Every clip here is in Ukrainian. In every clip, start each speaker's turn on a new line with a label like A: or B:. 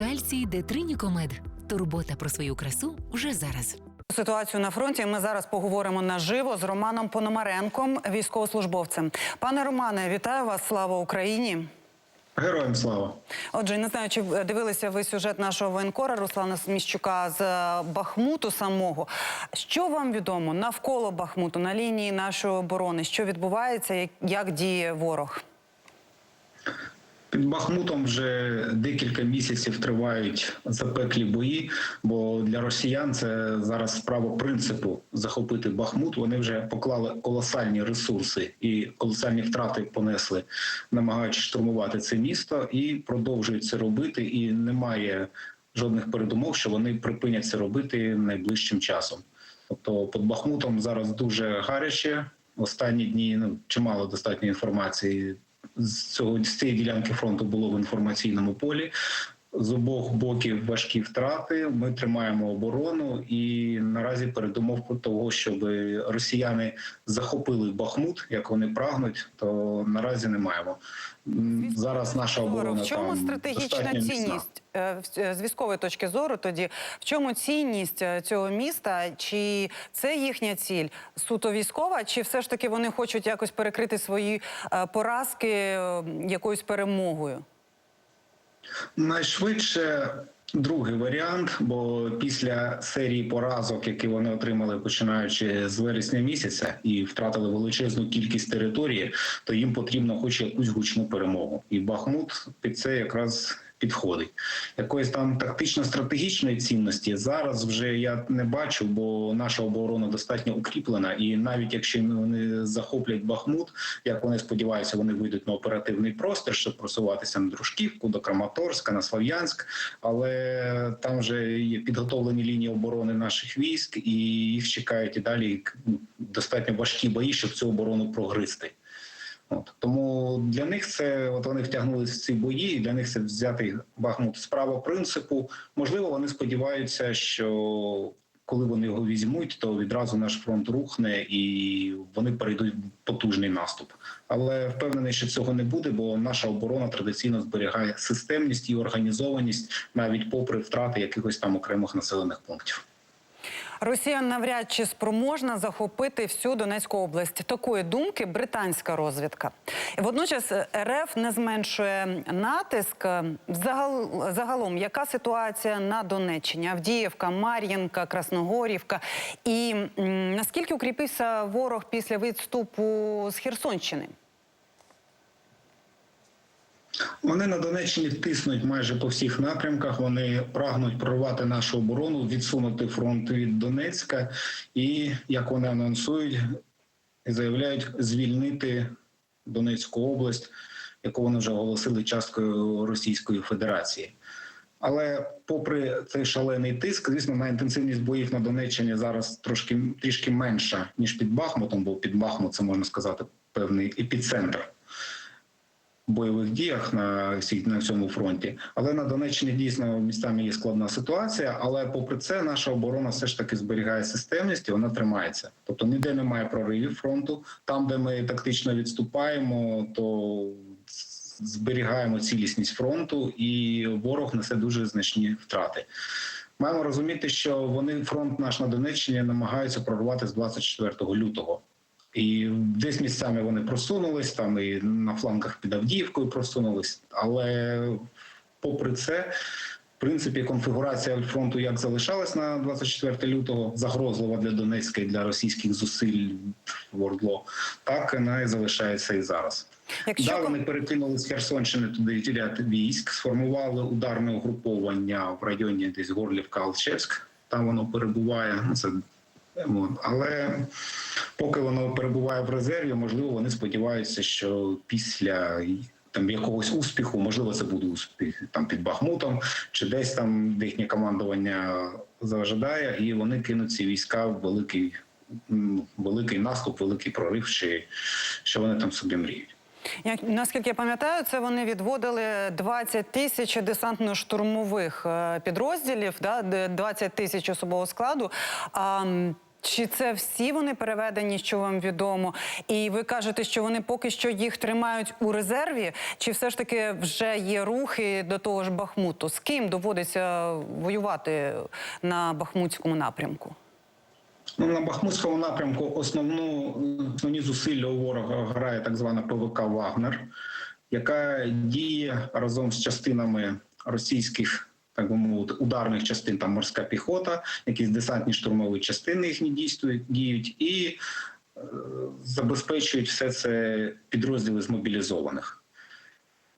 A: Кальцій Детринікомед. Турбота про свою красу вже зараз.
B: Ситуацію на фронті ми зараз поговоримо наживо з Романом Пономаренком, військовослужбовцем. Пане Романе, вітаю вас! Слава Україні!
C: Героям слава.
B: Отже, не знаю, чи дивилися ви сюжет нашого воєнкора Руслана Сміщука з е, Бахмуту самого. Що вам відомо навколо Бахмуту, на лінії нашої оборони? Що відбувається, як, як діє ворог?
C: Під Бахмутом вже декілька місяців тривають запеклі бої, бо для росіян це зараз справа принципу захопити Бахмут. Вони вже поклали колосальні ресурси і колосальні втрати понесли, намагаючись штурмувати це місто, і продовжують це робити. І немає жодних передумов, що вони припинять це робити найближчим часом. Тобто під Бахмутом зараз дуже гаряче. Останні дні ну чимало достатньо інформації з цього з цієї ділянки фронту було в інформаційному полі. З обох боків важкі втрати. Ми тримаємо оборону, і наразі передумов того, щоб росіяни захопили Бахмут, як вони прагнуть, то наразі не маємо. Зараз наша оборона
B: в чому
C: там
B: стратегічна цінність е, е, з військової точки зору? Тоді в чому цінність е, цього міста? Чи це їхня ціль суто військова, чи все ж таки вони хочуть якось перекрити свої поразки якоюсь перемогою?
C: Найшвидше другий варіант, бо після серії поразок, які вони отримали починаючи з вересня місяця, і втратили величезну кількість території, то їм потрібно хоч якусь гучну перемогу. І Бахмут під це якраз. Підходить. Якоїсь там тактично-стратегічної цінності зараз вже я не бачу, бо наша оборона достатньо укріплена, і навіть якщо вони захоплять Бахмут, як вони сподіваються, вони вийдуть на оперативний простір, щоб просуватися на Дружківку, до Краматорська, на Слов'янськ, але там вже є підготовлені лінії оборони наших військ, і їх чекають і далі. Достатньо важкі бої, щоб цю оборону прогризти. От тому для них це от вони втягнулися в ці бої, і для них це взяти Бахмут справа принципу. Можливо, вони сподіваються, що коли вони його візьмуть, то відразу наш фронт рухне і вони перейдуть в потужний наступ. Але впевнений, що цього не буде, бо наша оборона традиційно зберігає системність і організованість навіть попри втрати якихось там окремих населених пунктів.
B: Росія навряд чи спроможна захопити всю Донецьку область. Такої думки британська розвідка. І водночас РФ не зменшує натиск. Загал, загалом, яка ситуація на Донеччині? Авдіївка, Мар'їнка, Красногорівка. І м, наскільки укріпився ворог після відступу з Херсонщини?
C: Вони на Донеччині тиснуть майже по всіх напрямках. Вони прагнуть прорвати нашу оборону, відсунути фронт від Донецька, і як вони анонсують заявляють, звільнити Донецьку область, яку вони вже оголосили часткою Російської Федерації. Але попри цей шалений тиск, звісно, на інтенсивність боїв на Донеччині зараз трошки трішки менша ніж під Бахмутом, бо під Бахмут це можна сказати певний епіцентр бойових діях на на всьому фронті. Але на Донеччині дійсно місцями є складна ситуація. Але попри це, наша оборона все ж таки зберігає системність і вона тримається. Тобто ніде немає проривів фронту. Там, де ми тактично відступаємо, то зберігаємо цілісність фронту, і ворог несе дуже значні втрати. Маємо розуміти, що вони фронт наш на Донеччині намагаються прорвати з 24 лютого. І десь місцями вони просунулись, там і на флангах під Авдіївкою просунулись. Але попри це, в принципі, конфігурація фронту як залишалась на 24 лютого, загрозлива для Донецька і для російських зусиль в Ордло, так вона і залишається і зараз.
B: Якщо
C: Да, вони перекинули з Херсонщини туди ряд військ, сформували ударне угруповання в районі десь Горлівка Алчевськ. Там воно перебуває. Ну, Це але поки воно перебуває в резерві, можливо, вони сподіваються, що після там якогось успіху, можливо, це буде успіх там під Бахмутом, чи десь там їхнє командування зажадає, і вони кинуть ці війська в великий, великий наступ, великий прорив, чи що вони там собі мріють.
B: Як наскільки я пам'ятаю, це вони відводили 20 тисяч десантно-штурмових е, підрозділів, да, 20 тисяч особового складу. А Чи це всі вони переведені, що вам відомо? І ви кажете, що вони поки що їх тримають у резерві? Чи все ж таки вже є рухи до того ж Бахмуту? З ким доводиться воювати на Бахмутському напрямку?
C: Ну, на Бахмутському напрямку основну основні зусилля у ворога грає так звана ПВК Вагнер, яка діє разом з частинами російських. Так би мовити, ударних частин там морська піхота, якісь десантні штурмові частини їхні дійствують, діють і е, забезпечують все це підрозділи змобілізованих.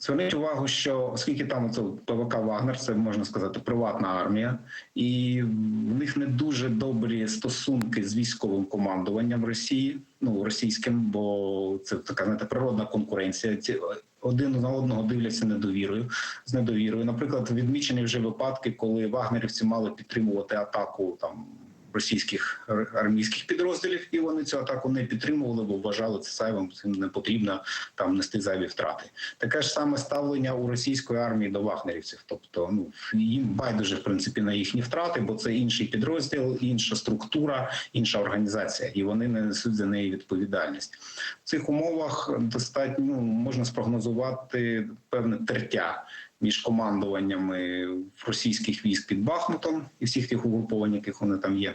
C: Зверніть увагу, що оскільки там це ПВК Вагнер, це можна сказати приватна армія, і в них не дуже добрі стосунки з військовим командуванням Росії, ну російським, бо це така знаєте, природна конкуренція. Ці один на одного дивляться недовірою з недовірою. Наприклад, відмічені вже випадки, коли вагнерівці мали підтримувати атаку там. Російських армійських підрозділів, і вони цю атаку не підтримували, бо вважали це зайвим, цим не потрібно там нести зайві втрати. Таке ж саме ставлення у російської армії до вагнерівців. Тобто, ну їм байдуже в принципі на їхні втрати, бо це інший підрозділ, інша структура, інша організація, і вони не несуть за неї відповідальність. В цих умовах достатньо ну, можна спрогнозувати певне тертя між командуваннями російських військ під Бахмутом і всіх тих угруповань, яких вони там є.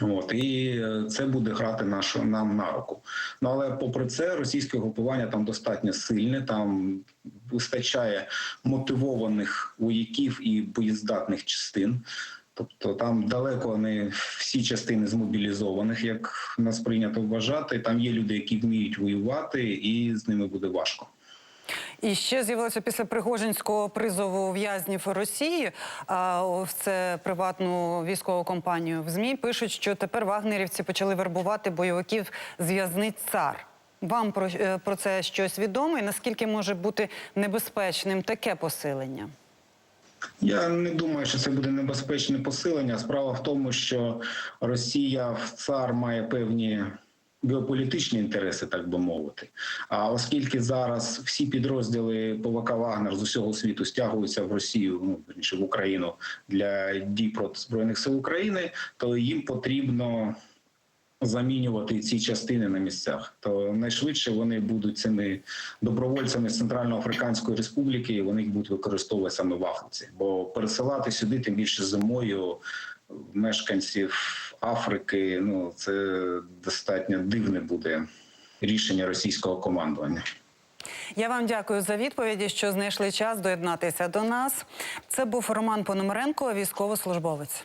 C: От і е, це буде грати нашу нам на руку. Ну але попри це, російське групування там достатньо сильне. Там вистачає мотивованих вояків і боєздатних частин. Тобто там далеко не всі частини змобілізованих, як нас прийнято вважати. Там є люди, які вміють воювати, і з ними буде важко.
B: І ще з'явилося після Пригожинського призову в'язнів Росії а, в це приватну військову компанію. В ЗМІ пишуть, що тепер вагнерівці почали вербувати бойовиків з в'язниць цар. Вам про, е, про це щось відомо і наскільки може бути небезпечним таке посилення?
C: Я не думаю, що це буде небезпечне посилення. Справа в тому, що Росія в цар має певні геополітичні інтереси, так би мовити. А оскільки зараз всі підрозділи ПВК Вагнер з усього світу стягуються в Росію, ну верніше в Україну для дій проти збройних сил України, то їм потрібно. Замінювати ці частини на місцях, то найшвидше вони будуть цими добровольцями з Центральноафриканської республіки. і Вони будуть використовувати саме в Африці, бо пересилати сюди, тим більше зимою, мешканців Африки. Ну це достатньо дивне буде рішення російського командування.
B: Я вам дякую за відповіді, що знайшли час доєднатися до нас. Це був Роман Пономаренко, військовослужбовець.